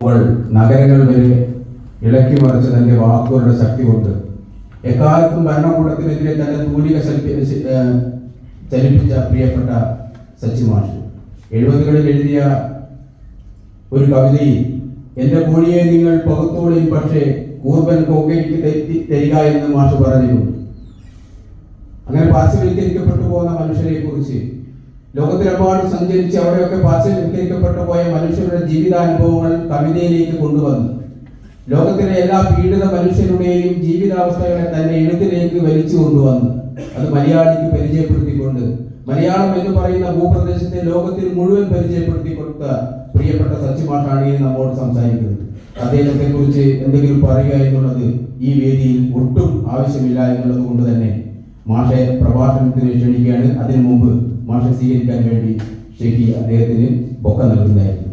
നഗരങ്ങൾ വരെ ഇളക്കി മറിച്ച തന്റെ വാക്കുകളുടെ ശക്തി കൊണ്ട് എക്കാലത്തും ഭരണകൂടത്തിനെതിരെ തന്നെ തൂലിക ചലിപ്പിച്ച പ്രിയപ്പെട്ട സച്ചി മാഷ്. എഴുപതുകളിൽ എഴുതിയ ഒരു കവിതയിൽ എന്റെ കോഴിയെ നിങ്ങൾ പകുത്തോളിൽ പക്ഷേ കൂർബൻ കോക്കയ്ക്ക് തെറ്റി തരിക എന്ന് മാഷ് പറഞ്ഞിരുന്നു. അങ്ങനെ പാർശ്വവൽക്കരിക്കപ്പെട്ടു പോകുന്ന മനുഷ്യരെ കുറിച്ച് ലോകത്തിലെമ്പാടും സഞ്ചരിച്ച് അവിടെയൊക്കെ പാർശ്വവൽക്കരിക്കപ്പെട്ടു പോയ മനുഷ്യരുടെ ജീവിതാനുഭവങ്ങൾ കവിതയിലേക്ക് കൊണ്ടുവന്നു. ലോകത്തിലെ എല്ലാ പീഡിത മനുഷ്യരുടെയും ജീവിതാവസ്ഥകളെ തന്നെ എഴുത്തിലേക്ക് വലിച്ചു കൊണ്ടുവന്നു. അത് മലയാളിക്ക് പരിചയപ്പെടുത്തിക്കൊണ്ട് മലയാളം എന്ന് പറയുന്ന ഭൂപ്രദേശത്തെ ലോകത്തിൽ മുഴുവൻ പരിചയപ്പെടുത്തി കൊടുത്ത പ്രിയപ്പെട്ട സച്ചിമാഷാണ് നമ്മോട് സംസാരിക്കുന്നത്. അദ്ദേഹത്തെ കുറിച്ച് എന്തെങ്കിലും പറയുക എന്നുള്ളത് ഈ വേദിയിൽ ഒട്ടും ആവശ്യമില്ല എന്നുള്ളത് കൊണ്ട് തന്നെ. മാഷെ പ്രഭാഷണത്തിന് ക്ഷണിക്കുകയാണ്. അതിനു മുമ്പ് മാഷെ സ്വീകരിക്കാൻ വേണ്ടി ഷെഖി അദ്ദേഹത്തിന് പൊക്കം നൽകുന്നതായിരിക്കും.